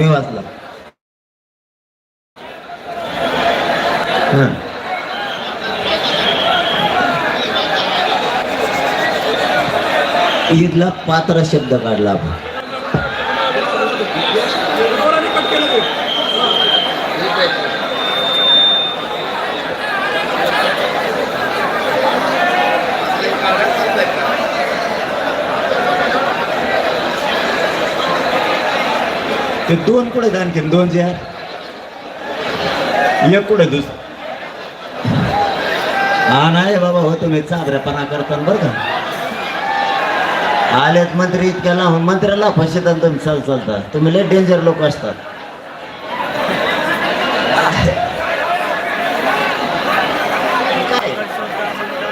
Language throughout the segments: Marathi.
मी वाचला. ईदला पात्र शब्द काढला आपण ते दोन कुठे आणखीन दोन जे एक कुठे दुस हा नाही बाबा हो तुम्ही चादरेपणा करता बरं का. आलेत मंत्री इतक्या लावून मंत्र्याला फसतात तुम्ही चाल चालता. तुम्ही लय डेंजर लोक असतात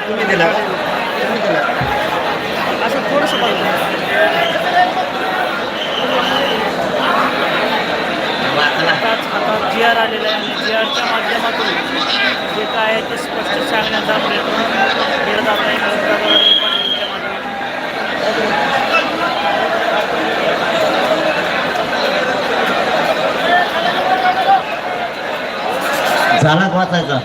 तुम्ही दिला का? तुम्ही दिला का? असं थोडंसं बघा वाचला. आताच हातात जी आर आलेला आहे आणि जी आरच्या माध्यमातून जे काय आहे ते स्पष्ट सांगण्याचा प्रयत्न केला जात आहे. झाला वाचायचा?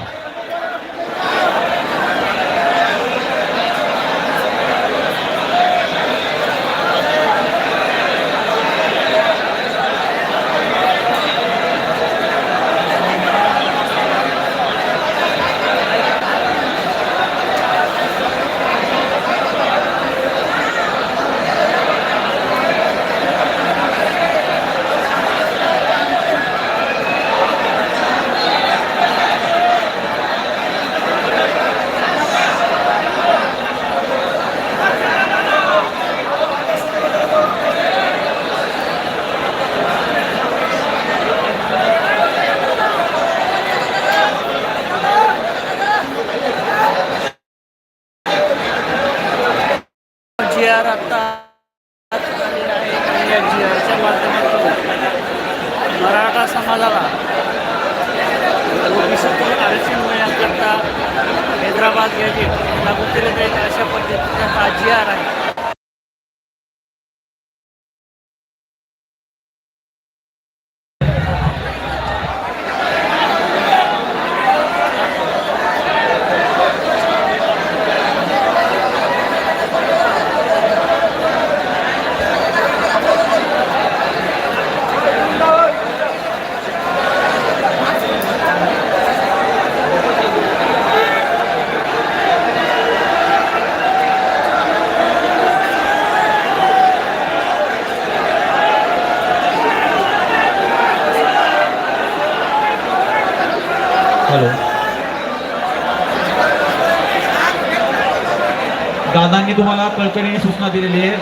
मी तुम्हाला कळकळीने सूचना दिलेली आहे.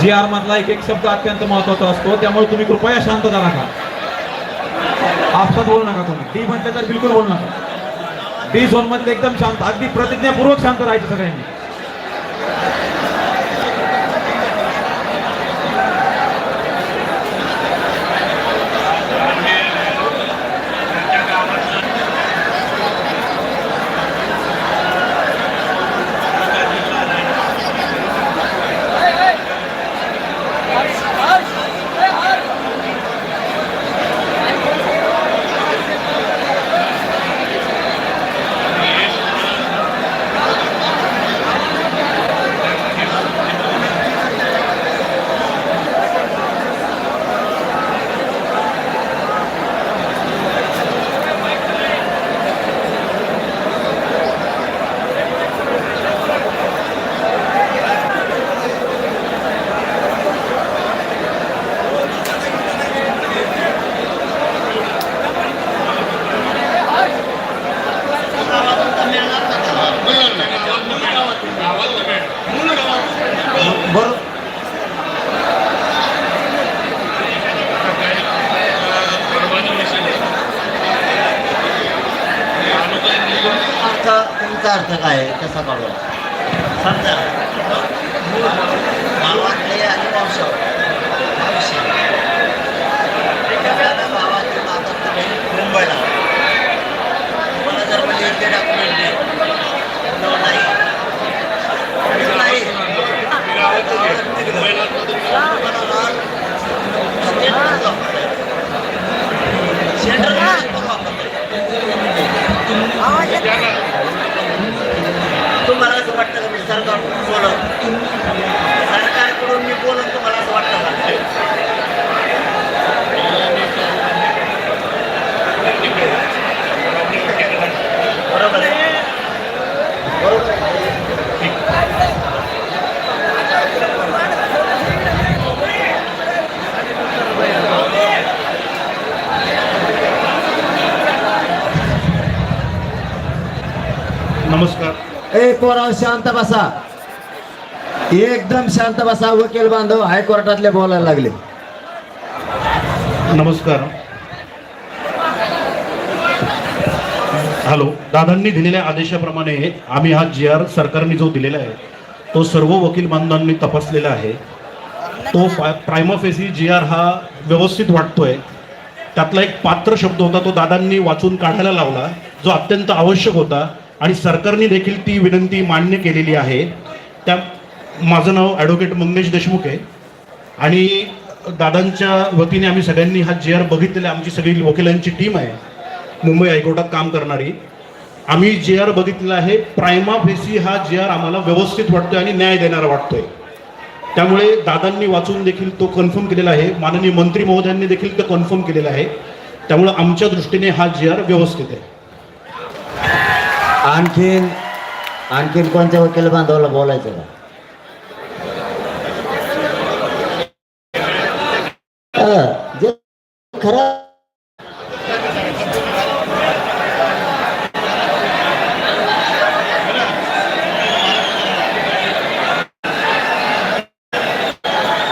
जी आर मधला एक एक शब्द अत्यंत महत्त्वाचा असतो. त्यामुळे तुम्ही कृपया शांत जा नका आपसात बोलू नका तुम्ही. डी म्हटलं तर बिलकुल बोलू नका. डी झोन मधले एकदम शांत अगदी प्रतिज्ञापूर्वक शांत राहायचं सगळ्यांनी बरोबर अर्थ तुमचा अर्थ काय आहे? कसा काढू समजा गावातले आणि वंशावळ भविष्य. माता मुंबईला जर म्हणजे इथे डॉक्युमेंट वाटतं का मी सरकारकडून बोलत सरकारकडून मी बोलत तुम्हाला असं वाटतं का? पोराव शांत बसा. एकदम शांत बसा वकील बांधव हायकोर्टातले बोलायला लागले. नमस्कार. हॅलो दादांनी दिलेल्या आदेशाप्रमाणे आम्ही हा जी आर सरकारने जो दिलेला आहे तो सर्व वकील बांधवांनी तपासलेला आहे. तो प्रायमोफेसी जी आर हा व्यवस्थित वाटतोय. त्यातला एक पात्र शब्द होता तो दादांनी वाचून काढायला लावला जो अत्यंत आवश्यक होता. आणि सरकारने देखील ती विनंती मान्य केलेली आहे. त्या माझं नाव ॲडव्होकेट मंगेश देशमुख आहे. आणि दादांच्या वतीने आम्ही सगळ्यांनी हा जे आर बघितलेला आहे. आमची सगळी वकिलांची टीम आहे मुंबई हायकोर्टात काम करणारी. आम्ही जे आर बघितलेला आहे प्रायमा फेसी हा जे आर आम्हाला व्यवस्थित वाटतोय आणि न्याय देणारा वाटतोय. त्यामुळे दादांनी वाचून देखील तो कन्फर्म केलेला आहे. माननीय मंत्री महोदयांनी देखील तो कन्फर्म केलेला आहे. त्यामुळे आमच्या दृष्टीने हा जे आर व्यवस्थित आहे. आणखीन आणखीन कोणत्या वकील बांधवाला बोलायचं का? जे खरं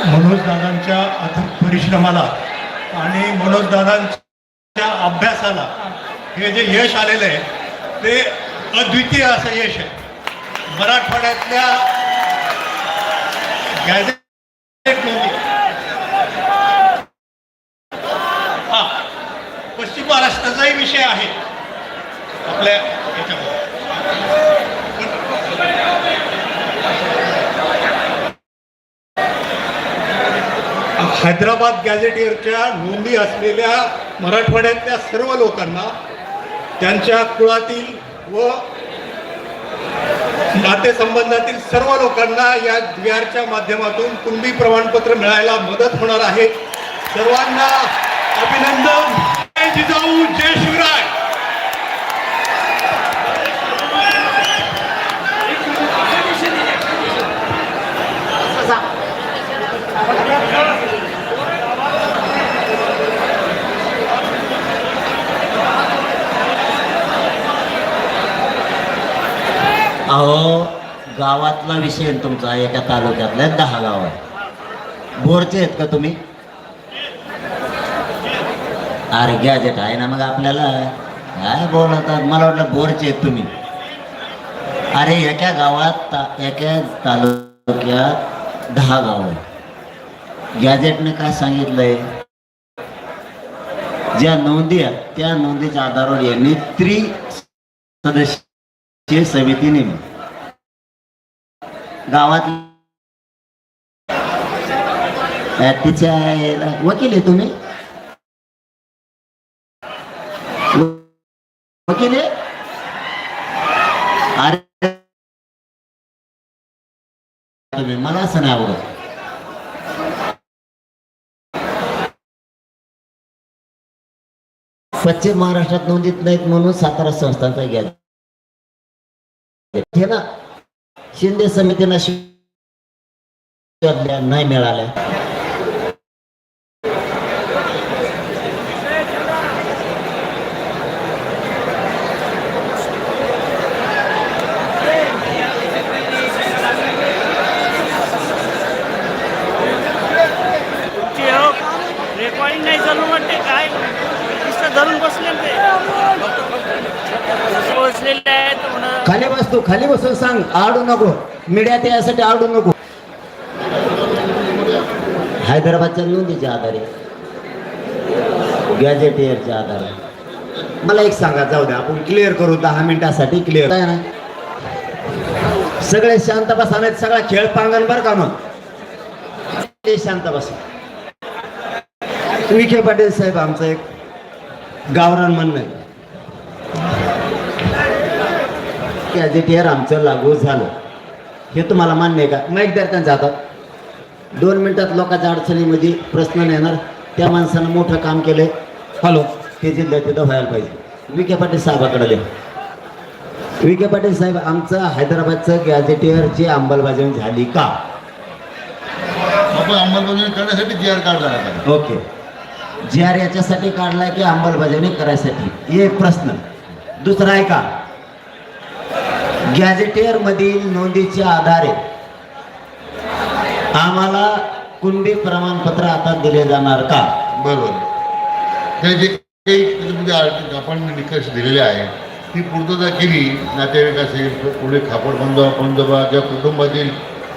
मनोज दादांच्या अथक परिश्रमाला आणि मनोज दादांच्या अभ्यासाला हे जे यश आलेलं आहे ते अद्वितीय असं यश आहे. मराठवाड्यातल्या हा पश्चिम महाराष्ट्राचाही विषय आहे. आपल्या याच्यामध्ये. हैदराबाद गॅझेटियरच्या नोंदी असलेल्या मराठवाड्यातल्या सर्व लोकांना त्यांच्या कुळातील व नातेसंबंधातील सर्व लोकांना या द्विआरच्या माध्यमातून कुणबी प्रमाणपत्र मिळायला मदत होणार आहे. सर्वांना अभिनंदन. जय जिजाऊ जय शिवराय. अहो गावातला विषय तुमचा एका तालुक्यातल्या दहा गाव आहे. बोरचे आहेत का तुम्ही? अरे गॅजेट आहे ना मग आपल्याला. काय बोलतात? मला वाटलं बोरचे आहेत तुम्ही. अरे एका गावात ता- एका तालुक्यात दहा गाव आहे गॅजेटने काय सांगितलंय? ज्या नोंदी आहेत त्या नोंदीच्या आधारावर यांनी त्रि सदस्य समिती समितीने गावात तिच्या वकील आहे तुम्ही? वकील आहे? अरे तुम्ही मला असं नाही आवडत. पश्चिम महाराष्ट्रात नोंदीत नाहीत म्हणून सातारा संस्थांचा घ्या हे ना. शिंदे समितीनं शोधल्या नाही मिळाल्या तुमची हो रेकॉर्डिंग नाही चालू वाटते काय नुसतं धरून बसले ना ते बसलेले आहेत म्हणून खाली बस तू खाली बसून सांग आडू नको. मीडियात यासाठी आडू नको. हैदराबादच्या नोंदीच्या आधारे. गॅजेटियरच्या आधारे. मला एक सांगा जाऊ द्या आपण क्लिअर करू दहा मिनिटासाठी क्लिअर आहे ना? सगळे शांत बसा नाही सगळा खेळ पांगण बरं का मग? ते शांत बसा. विखे पाटील साहेब आमचं एक गावरान म्हणणं आहे. गॅजेटियर आमचं लागू झालं. हे तुम्हाला मान्य आहे का? माईक द्या त्यांच्या हातात दोन मिनिटात लोकांच्या अडचणीमध्ये प्रश्न नाही येणार त्या माणसानं मोठं काम केलंय. हॅलो. ते जिल्ह्यात तिथं व्हायला पाहिजे. विखे पाटील साहेबाकडे द्या. विखे पाटील साहेब आमचं हैदराबादचं गॅझेटियरची अंमलबजावणी झाली का? आपण अंमलबजावणी करण्यासाठी जी आर काढला ओके. जी आर याच्यासाठी काढलाय की अंमलबजावणी करायसाठी? एक प्रश्न. दुसरा आहे का गॅझेटियर मधील नोंदीच्या आधारे आम्हाला कुणबी प्रमाणपत्र आता दिले जाणार का? बरोबर. जे काही आपण निकष दिलेले आहे ती पूर्तता केली नातेवाईक असेल पुढे खापड बंद बंदोबा ज्या कुटुंबातील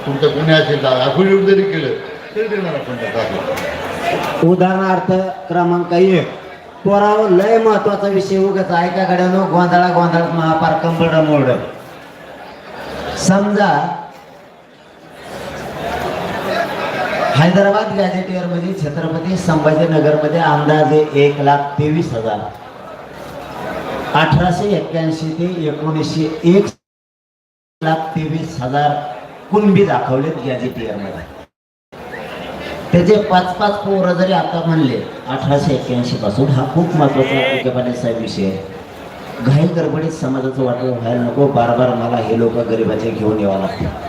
तुमच्या कुणी असेल अफिडेविट जरी केलं तरी देणार आपण उदाहरणार्थ क्रमांक एक. पोराव लय महत्त्वाचा विषय उगाच ऐका गड्यानो गोंधळा गोंधळात महापार कंबड मोड. समजा हैदराबाद गॅझेटियरमध्ये छत्रपती संभाजीनगरमध्ये अंदाजे एक लाख तेवीस हजार. अठराशे एक्क्याऐंशी ते एकोणीसशे एक लाख तेवीस हजार कुणबी दाखवलेत गॅझेटियरमध्ये त्याचे पाच पाच पोरं जरी आता म्हणले अठराशे एक्क्याऐंशी पासून हा खूप महत्त्वाचा विषय आहे. घाईल गडबडीत समाजाचं वाटलं व्हायला नको. बार बार मला हे लोक गरिबाचे घेऊन यावं लागतात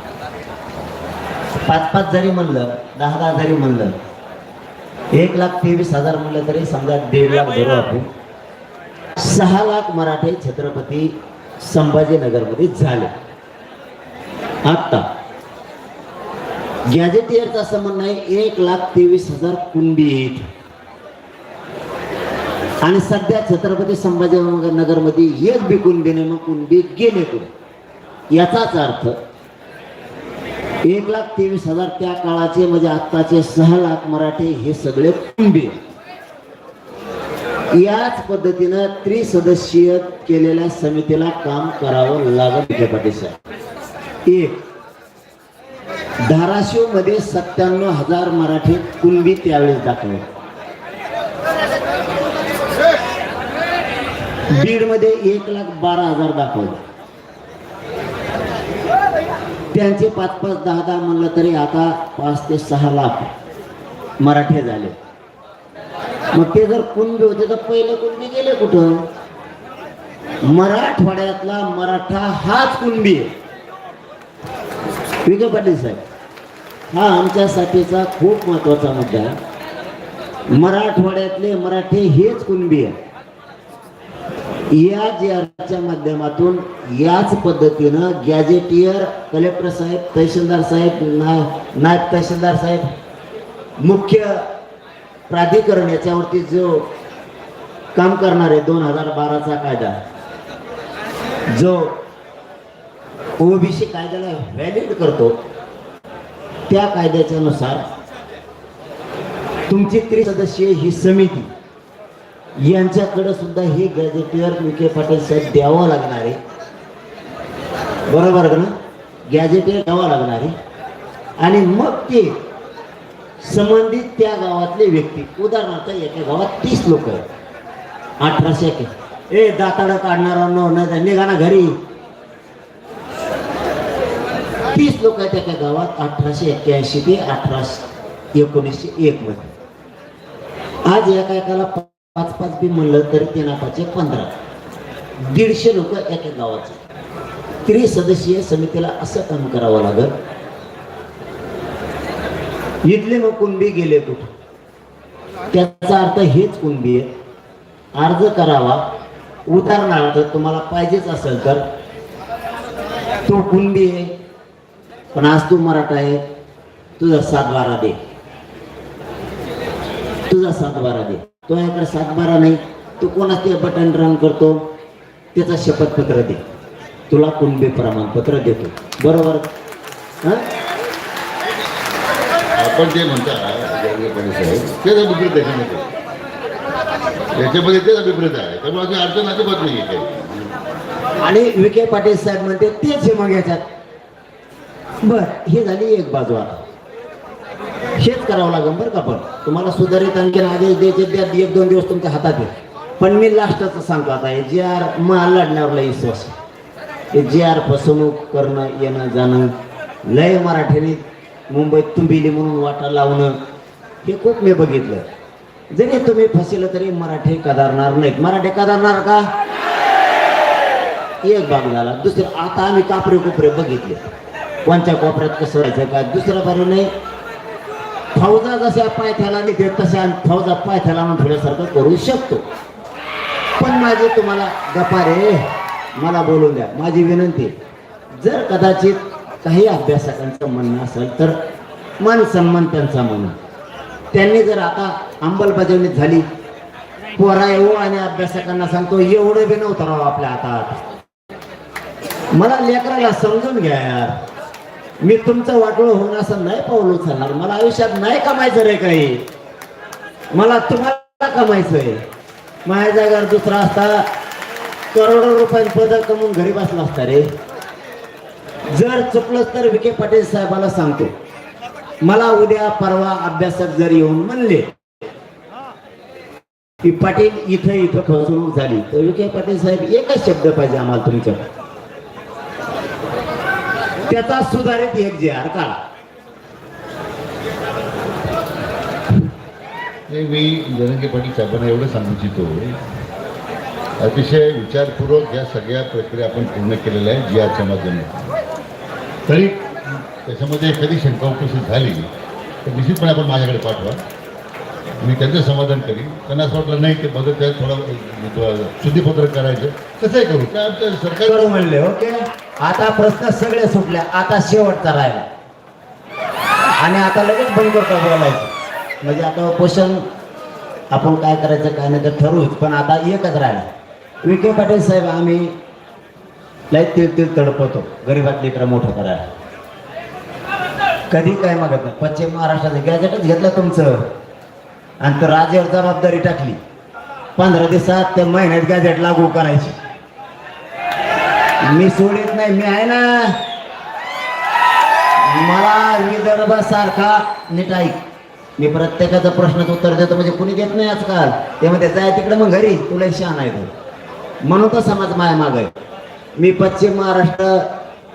पाच पाच जरी म्हणलं दहा दहा जरी म्हणलं एक लाख तेवीस हजार म्हणलं तरी समजा दीड लाख धरू आपण. सहा लाख मराठे छत्रपती संभाजीनगरमध्ये झाले. आत्ता गॅजेटियरचं असं म्हणणं आहे एक लाख तेवीस हजार कुंडी आणि सध्या छत्रपती संभाजीनगरमध्ये एक बी कुंडी मग कुंडी गेले कुठे याचाच अर्थ एक लाख तेवीस हजार त्या काळाचे म्हणजे आत्ताचे सहा लाख मराठे हे सगळे कुंडी याच पद्धतीनं त्रिसदस्यीय केलेल्या समितीला काम करावं लागत विखे पाटील साहेब. एक धाराशिवमध्ये सत्त्याण्णव हजार मराठी कुणबी त्यावेळेस दाखवले बीडमध्ये एक लाख बारा हजार दाखवले. त्यांचे पाच पाच दहा दहा म्हणलं तरी आता पाच ते सहा लाख मराठे झाले. मग ते जर कुणबी होते तर पहिले कुणबी गेले कुठं? मराठवाड्यातला मराठा हाच कुणबी आहे. विखे पाटील साहेब हा आमच्यासाठीचा खूप महत्त्वाचा मुद्दा आहे. मराठवाड्यातले मराठी हेच कुणबी आहे. या जी आरच्या माध्यमातून याच पद्धतीनं गॅजेटियर कलेक्टर साहेब तहसीलदार साहेब ना नायब तहसीलदार साहेब मुख्य प्राधिकरण याच्यावरती जो काम करणार आहे दोन हजार बाराचा कायदा जो ओबीसी कायद्याला व्हॅलिड करतो त्या कायद्याच्या नुसार तुमची त्रिसदस्यीय ही समिती यांच्याकडे सुद्धा हे गॅजेटियर विखे पाटील साहेब द्यावं लागणार आहे. बरोबर का ना गॅजेटियर द्यावं लागणार आहे. आणि मग ते संबंधित त्या गावातले व्यक्ती उदाहरणार्थ एका गावात तीस लोक आहेत. अठराशे एक ए दाताडं काढणारा न निघा ना घरी. तीस लोक आहेत एका गावात अठराशे एक्क्याऐंशी ते अठराशे एकोणीसशे एक मध्ये. आज एका एकाला पाच पाच बी म्हणलं तरी ते नापाचे पंधरा. दीडशे लोक एका गावाचे. त्रिसदस्यीय समितीला असं काम करावं लागत इथले मग कुणबी गेले कुठं? त्याचा अर्थ हेच कुणबी आहे. अर्ज करावा. उदाहरणार्थ तुम्हाला पाहिजेच असेल तर तो कुणबी आहे पण आज तू मराठा आहे तुझा सात बारा दे. तुझा सात बारा दे. तो याकडे सात बारा नाही तू कोणाच ते बटन रन करतो त्याचा शपथपत्र दे. तुला कुणबी प्रमाणपत्र देतो. बरोबर? हं? आपण जे म्हणता जंगे पाटील साहेब तेच अभिप्रेत याच्यामध्ये तेच अभिप्रेत आहे. त्यामुळे अजून अडचण अजिबात नाही आहे आणि विखे पाटील साहेब म्हणते तेच हे मग याच्यात. बर हे झाली एक बाजू आता. हेच करावं लागेल बरं का पण. तुम्हाला सुधारित आणखीन आदेश द्यायचे द्या. एक दोन दिवस तुमच्या हातात आहे. पण मी लास्टच सांगतो आता हे जे आर मला लढण्यावरला विश्वास हे जे आर फसवणूक करणं येणं जाणं लय मराठीने मुंबईत तुंबिली म्हणून वाटा लावणं हे खूप मी बघितलं. जरी तुम्ही फसिलं तरी मराठी कदारणार नाहीत. मराठी कदारणार का? एक भाग झाला. दुसरं आता आम्ही कापरे कोपरे बघितले. कोणत्या कोपऱ्यात कसं व्हायचं काय दुसऱ्या बारी नाही. फौजा जशा पायथ्याला निघे तशा फौजा पायथ्याला आणून थोड्यासारखं करू शकतो. पण माझे तुम्हाला गपारे मला बोलून द्या. माझी विनंती जर कदाचित काही अभ्यासकांचं म्हणणं असेल तर मन सन्मान त्यांचा म्हणून. त्यांनी जर आता अंमलबजावणी झाली पोरा येऊ आणि अभ्यासकांना सांगतो एवढं बी नव्हतं राव आपल्या हातात. मला लेकराला समजून घ्या यार. मी तुमचं वाटोळ होऊन असं नाही पावलो चालणार मला आयुष्यात नाही कमायचं रे काही. मला तुम्हाला कमायचंय. माझ्या जागेवर दुसरा असता करोडो रुपयांनी पदक कमवून घरी बसला असता रे. जर चुकलं तर विखे पाटील साहेबाला सांगतो. मला उद्या परवा अभ्यासक जर येऊन म्हणले की पाटील इथं इथं फसवणूक झाली तर विखे पाटील साहेब एकच शब्द पाहिजे आम्हाला तुमच्या त्याचा सुधारित एक जे आर काढा. मी जरंगे पाटील साहेबांना एवढं सांगू इच्छितो. अतिशय विचारपूर्वक या सगळ्या प्रक्रिया आपण पूर्ण केलेल्या आहे जी आर माध्यमातून. तरी त्याच्यामध्ये एखादी शंका उपस्थित झाली तर निश्चितपणे आपण माझ्याकडे पाठवा. मी त्यांचं समाधान करीन. त्यांना असं वाटलं नाही ते मदत आहे थोडं शुद्धीपत्रक करायचं. कसंही करू. काय आमचं सरकार म्हणले ओके? आता प्रश्न सगळे सुटले. आता शेवटचा राहिला. आणि आता लगेच बंद करतो बोलायचं. म्हणजे आता पोषण आपण काय करायचं काय नाही तर ठरवूच. पण आता एकच राहिला. विखे पाटील साहेब आम्ही लय तीळ तीळ तडपतो. गरीबात लेकरं मोठं करायला. कधी काय मागत नाही. पश्चिम महाराष्ट्राचं गॅजेटच घेतलं तुमचं. आणि तर राजेवर जबाबदारी टाकली. पंधरा दिवसात त्या महिन्यात गॅजेट लागू करायची. मी सोडित नाही मी आहे ना. मला विदर्भासारखा नीट ऐक. मी प्रत्येकाचा प्रश्नाचं उत्तर देतो म्हणजे कुणी देत नाही आजकाल. ते म्हणते जाय तिकडे मग घरी तुला शान आहे म्हणून तो समाज माया माग आहे. मी पश्चिम महाराष्ट्र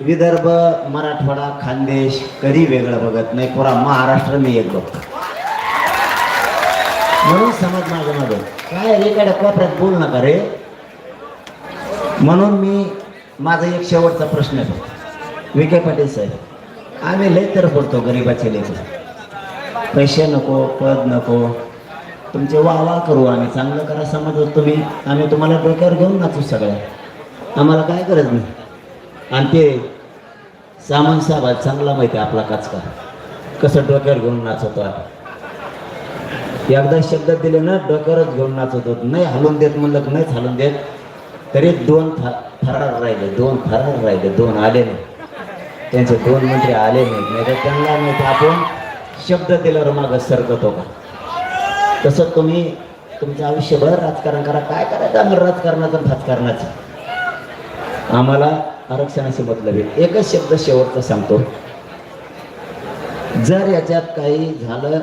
विदर्भ मराठवाडा खानदेश कधी वेगळं बघत नाही. पुरा महाराष्ट्र मी एक बघतो. म्हणून समाज माझ्या मागं. काय रेकडे कोपऱ्यात बोल नका रे. म्हणून मी माझा एक शेवटचा प्रश्न आहे. विखे पाटील साहेब आम्ही लय तर पडतो गरीबाचे लेकर. पैसे नको पद नको. तुमचे वा वा करू आम्ही. चांगलं करा समजत तुम्ही. आम्ही तुम्हाला डोक्यावर घेऊन नाचू सगळ्या. आम्हाला काय गरज नाही. आणि ते सामान साहेब चांगला माहिती आहे आपला काचका. कसं डोक्यावर घेऊन नाचवतो आहे एकदा शब्द दिले ना डोक्यावरच घेऊन नाचत होत. नाही हलून देत म्हणलं की नाहीच हलून देत. तरी दोन फरार राहिले दोन फरार राहिले दोन आले नाही. त्यांचे दोन मंत्री आले नाहीत. नाही तर त्यांना माहिती आपण शब्द दिल्यावर माग सरकतो का? तसं तुम्ही तुमचं आयुष्यभर राजकारण करा. काय करायचं आम्ही राजकारणाचं राजकारणाचं आम्हाला आरक्षणाशी मतलब. आहे एकच शब्द शेवटचा सांगतो. जर याच्यात काही झालं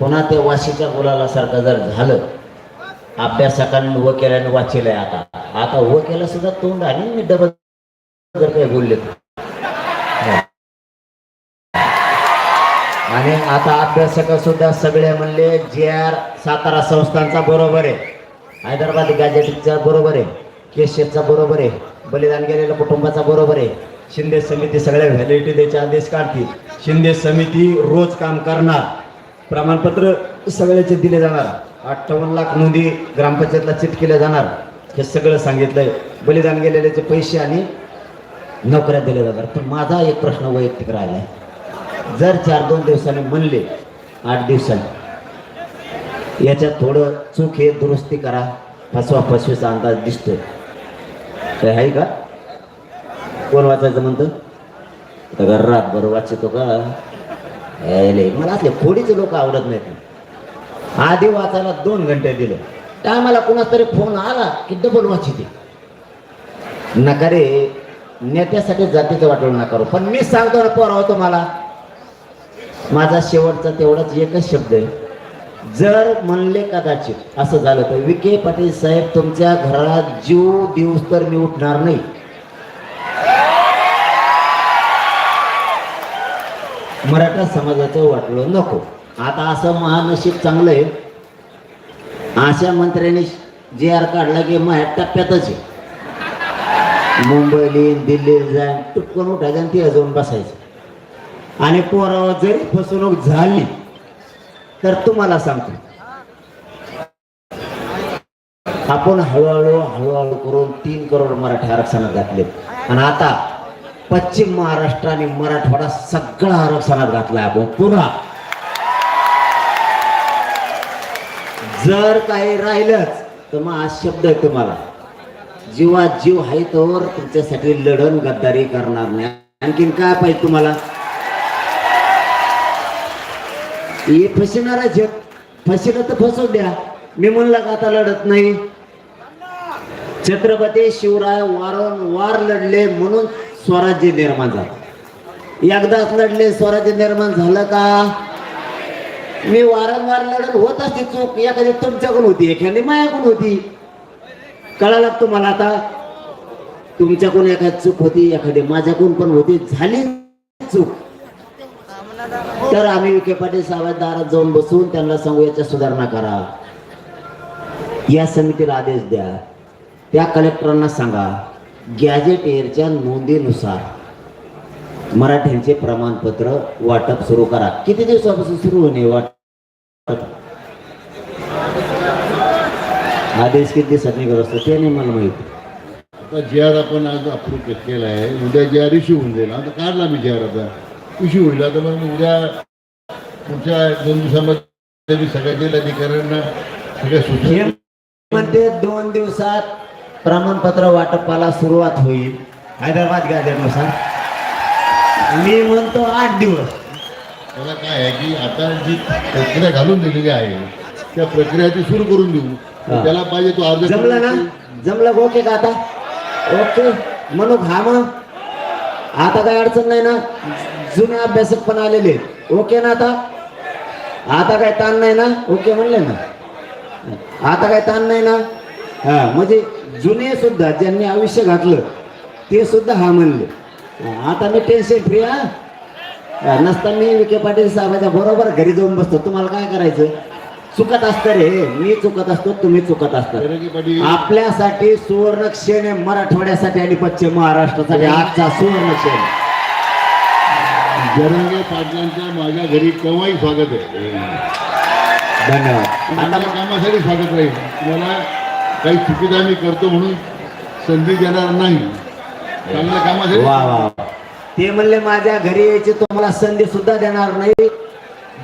पुन्हा ते वाशीच्या गुलालासारखं जर झालं अभ्यासकांनी वकिलांनी वाचलंय आता. आता वकिला सुद्धा तोंड आणि मी डबल जर काही बोलले आणि आता अभ्यासक सुद्धा सगळे म्हणले जे आर सातारा संस्थांचा बरोबर आहे. हैदराबाद गॅजेटचा बरोबर आहे. केशेचा बरोबर आहे. बलिदान गेलेल्या कुटुंबाचा बरोबर आहे. शिंदे समिती सगळ्या व्हॅलिडिटी द्यायचे आदेश काढतील. शिंदे समिती रोज काम करणार. प्रमाणपत्र सगळ्याचे दिले जाणार. अठ्ठावन्न लाख नोंदी ग्रामपंचायतला चिट केल्या जाणार. हे सगळं सांगितलंय. बलिदान गेलेल्याचे पैसे आणि नोकऱ्या दिल्या जाणार. पण माझा एक प्रश्न वैयक्तिक राहिलाय. जर चार दोन दिवसाने म्हणले आठ दिवसांनी याच्यात थोडं चूक हे दुरुस्ती करा. फसवा फसवीचा अंदाज दिसतोय. काय आहे का? कोण वाचायचं म्हणतं? तर बरं वाचतो का? मला असले खोडीचे लोक आवडत नाहीत. आधी वाचायला दोन घंटे दिले. टायमाला कोणाचा तरी फोन आला की डबल वाचिते. नका रे नेत्यासाठी जातीचं वाटवून नका पण मी सांगतो ना पोराव तुम्हाला माझा शेवटचा तेवढाच एकच शब्द आहे. जर म्हणले कदाचित असं झालं तर विखे पाटील साहेब तुमच्या घरात जीव दिवस तर मी उठणार नाही. मराठा समाजाचं वाटलं नको. आता असं महानशीब चांगलं आहे. अशा मंत्र्यांनी जे आर काढला की माझ्या टप्प्यातच आहे. मुंबईली दिल्लीला जाईन टुटकन उठायचं आणि तिला जाऊन बसायचं. आणि पोरावर जरी फसवणूक झाली तर तुम्हाला सांगतो. आपण हळूहळू हळूहळू करून तीन करोड मराठी आरक्षणात घातले आणि आता पश्चिम महाराष्ट्र आणि मराठवाडा सगळा आरक्षणात घातला आपण. पुन्हा. जर काही राहिलंच तर मग आज शब्द आहे तुम्हाला. जीवा जीव आहे तर तुमच्यासाठी लढण गद्दारी करणार नाही. आणखीन काय पाहिजे तुम्हाला? हे फसणारा जग फसिलं तर फसू द्या. मी म्हणलं का आता लढत नाही? छत्रपती शिवराय वारंवार लढले म्हणून स्वराज्य निर्माण झालं. एकदाच लढले स्वराज्य निर्माण झालं का? मी वारंवार लढत होत असते चूक. एखादी तुमच्याकडून होती एखादी मायाकडून होती. कळालं तुम्हाला आता? तुमच्याकडून एखादी चूक होती एखादी माझ्याकडून पण होती झाली चूक. तर आम्ही विखे पाटील साहेब दारात जाऊन बसून त्यांना सांगू याच्या सुधारणा करा. या समितीला आदेश द्या. त्या कलेक्टरांना सांगा. गॅजेटेअरच्या नोंदीनुसार मराठ्यांचे प्रमाणपत्र वाटप सुरू करा. किती दिवसापासून सुरू होणे वाटप? आदेश किती दिवसात निघत असतो ते नाही मला माहिती. आता जे आर आपण आज अप्रूव्ह केला आहे. उद्या जे आर इश्यू होऊन जाईल. आता काढला मी जे आर आता. इश्यू होईल. आता मग उद्या पुढच्या दोन दिवसामध्ये सगळ्या जिल्हाधिकाऱ्यांना सगळ्या सूचना दोन दिवसात प्रमाणपत्र वाटपाला सुरुवात होईल. हैदराबाद गॅजेटनुसार मी म्हणतो आठ दिवस. त्याला काय आहे की आता जी प्रक्रिया घालून दिलेली आहे त्या प्रक्रिया ती सुरू करून देऊ. त्याला पाहिजे तो अर्ज जमलं ना? जमलं ओके का आता? ओके. म्हणू हा मग? आता काही अडचण नाही ना? जुने अभ्यासक पण आलेले. ओके ना आता? आता काही ताण नाही ना? ओके म्हणले ना? आता काही ताण नाही ना? हा म्हणजे जुने सुद्धा ज्यांनी आयुष्य घातलं ते सुद्धा हा म्हणले. आता मी टेन्शन फ्री हा. नसता मी विखे पाटील साहेबाच्या बरोबर घरी जाऊन बसतो. तुम्हाला काय करायचं? चुकत असतं रे. मी चुकत असतो तुम्ही चुकत असता. आपल्यासाठी सुवर्ण क्षण आहे मराठवाड्यासाठी आणि पश्चिम महाराष्ट्रासाठी. आजचा सुवर्ण क्षण जरंगे माझ्या घरी केव्हाही स्वागत आहे. धन्यवाद. कामासाठी स्वागत राहील. तुम्हाला काही चुकीचा मी करतो म्हणून संधी देणार नाही. चांगल्या कामासाठी ते म्हणले माझ्या घरी यायची तुम्हाला संधी सुद्धा देणार नाही.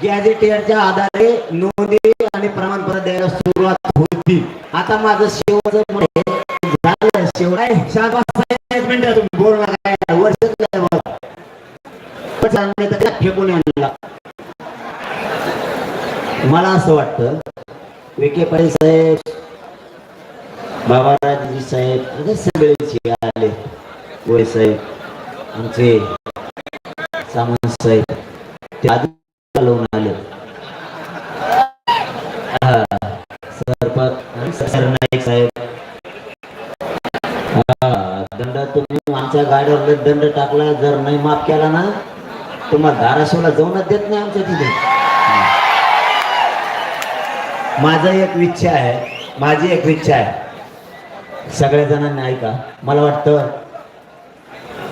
गॅजेटियरच्या आधारे नोंदी आणि प्रमाणपत्र द्यायला सुरुवात होती. आता माझं शेवटचं म्हणजे झालं. शेवट आहे. तुम्ही बोल काय चांगलं फेकून आणला मला असं वाटतं विखे पाटील साहेब बाबा राजजी साहेब असे सगळेच आले. वय साहेब आमचे सामंत साहेब ते आधी चालवून आले. हा, सरनाईक साहेब. दंड तुम्ही आमच्या गाडीवर दंड टाकला जर नाही माफ केला ना तुम्हाला धाराशिवला जाऊनच देत नाही आमच्या तिथे. माझा एक इच्छा आहे माझी एक इच्छा आहे. सगळ्या जणांनी ऐका. मला वाटतं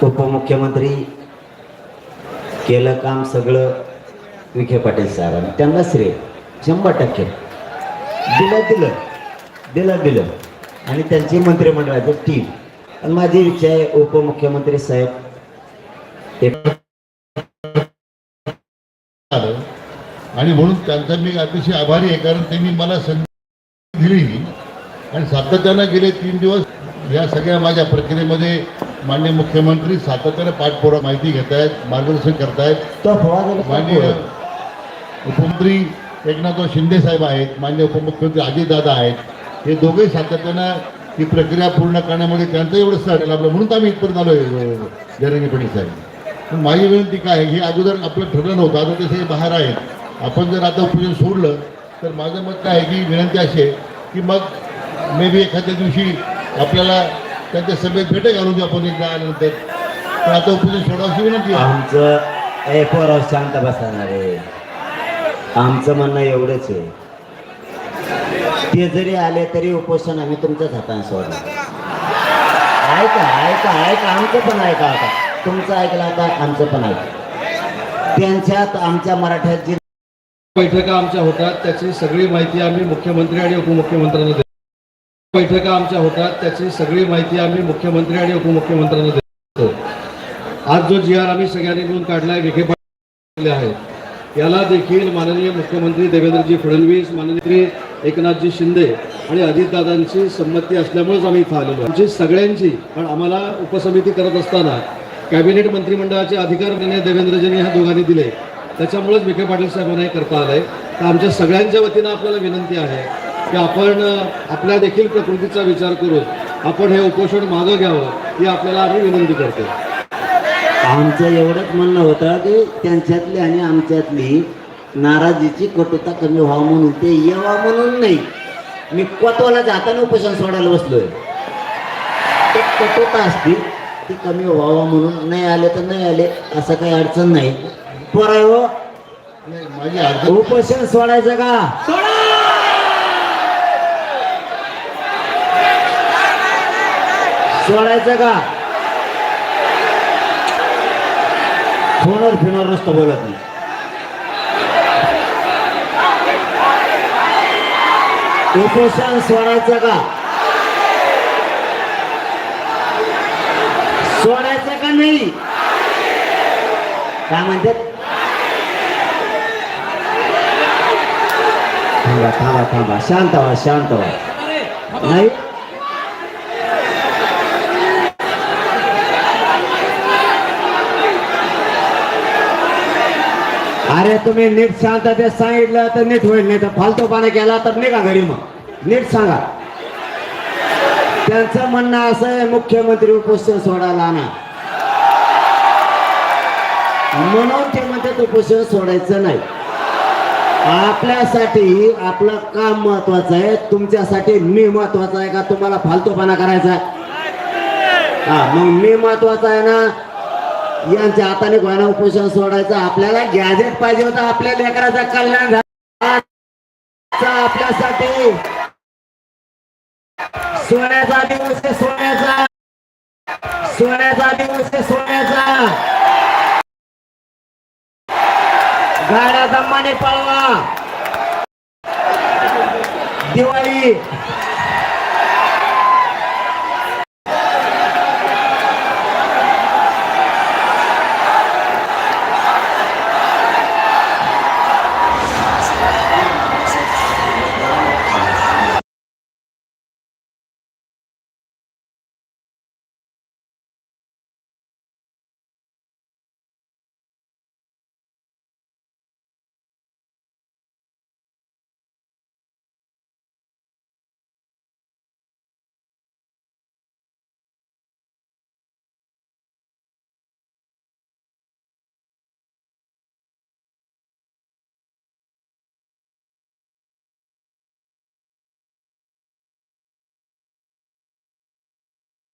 उपमुख्यमंत्री केलं काम सगळं विखे पाटील साहेबांनी. त्यांना श्रेय. शंभर टक्के. दिलं दिलं. दिलं दिलं. आणि त्यांची मंत्रिमंडळाचं टीम आणि माझी इच्छा आहे उपमुख्यमंत्री साहेब एक आणि म्हणून त्यांचा मी अतिशय आभारी आहे कारण त्यांनी मला संधी दिली. आणि सातत्यानं गेले तीन दिवस या सगळ्या माझ्या प्रक्रियेमध्ये मान्य मुख्यमंत्री सातत्यानं पाठपुरा माहिती घेत आहेत मार्गदर्शन करतायत. तो फवारा माननीय उपमंत्री एकनाथराव शिंदे साहेब आहेत मान्य उपमुख्यमंत्री अजितदादा आहेत. हे दोघेही सातत्यानं ही प्रक्रिया पूर्ण करण्यामध्ये त्यांचं एवढं सहकार्य लाभलं म्हणून तर आम्ही इथपर्यंत आलो आहे जरंगे पाटील साहेब. पण माझी विनंती काय आहे, हे अगोदर आपलं ठरलं नव्हतं आता ते सगळे बाहेर आहेत. आपण जर आता उपोषण सोडलं तर माझं मत काय आहे की विनंती अशी आहे की मग मे बी एखाद्या दिवशी आपल्याला त्यांच्या सभेत भेटे घालून आपण एकदा आल्यानंतर. पण आता उपोषण सोडावची विनंती आहे. आमचं ए पोराव शांत बसणार रे आमचं म्हणणं एवढंच आहे. ते जरी आले तरी उपोषण आम्ही तुमच्याच हाताने सोडणार. ऐका ऐका ऐका आमचं पण ऐका आता. तुमचं ऐकलं आता आमचं पण ऐका. त्यांच्यात आमच्या मराठ्यात जी बैठका आमच्या होतात त्याची सगळी माहिती आम्ही मुख्यमंत्री आणि उपमुख्यमंत्र्यांना बैठका आमच्या होतात त्याची सगळी माहिती आम्ही मुख्यमंत्री आणि उपमुख्यमंत्र्यांना देतो. आज जो जी आर आम्ही सगळ्यांनी मिळून काढलाय विखे पाटील आहेत याला देखील माननीय मुख्यमंत्री देवेंद्रजी फडणवीस माननीय एकनाथजी शिंदे आणि अजितदादांची संमती असल्यामुळेच आम्ही इथं आलेलो. आमची सगळ्यांची पण आम्हाला उपसमिती करत असताना कॅबिनेट मंत्रिमंडळाचे अधिकार निर्णय देवेंद्रजींनी ह्या दोघांनी दिले. त्याच्यामुळेच विखे पाटील साहेबांना हे करता आलंय. तर आमच्या सगळ्यांच्या वतीनं आपल्याला विनंती आहे की आपण आपल्या देखील प्रकृतीचा विचार करून आपण हे उपोषण मागं घ्यावं ही आपल्याला आम्ही विनंती करतो. आमचं एवढंच म्हणणं होतं की त्यांच्यातली आणि आमच्यातली नाराजीची कटुता कमी व्हावं म्हणून ते यावं म्हणून नाही. मी कोतवालाच्या हाताने उपोषण सोडायला बसलोय. ते कटुता असती ती कमी व्हावं म्हणून नाही आले तर नाही आले असं काही अडचण नाही. पोरा हो नाही, माझी अडचण उपोषण सोडायचं का? सोडायचं का? फोनवर फिनवर नुसतं बोलत नाही. उपोषण सोडायचं का? सोडायचं का नाही? काय म्हणतात? थांबा थांबा थांबा. शांत व्हा शांत व्हा. नाही? अरे तुम्ही नीट शांततेत सांगितलं तर नीट होईल नाही तर फालतूपणा केला तर निघा घरी मग. नीट सांगा. त्यांचं म्हणणं असं आहे मुख्यमंत्री उपोषण सोडायला आणा. म्हणून ते म्हणतात उपोषण सोडायचं नाही. आपल्यासाठी आपलं काम महत्वाचं आहे तुमच्यासाठी मी महत्त्वाचा आहे का? तुम्हाला फालतूपणा करायचा आहे? हा मग मी महत्त्वाचा आहे ना यांच्या हाताने कोणा उपोषण सोडायचं. आपल्याला गॅजेट पाहिजे होतं. आपल्या लेकराचा कल्याण झाला. आपल्यासाठी सोन्याचा दिवस सोन्याचा. सोन्याचा दिवस सोन्याचा. गाड्या दमाने पळवा. दिवाळी.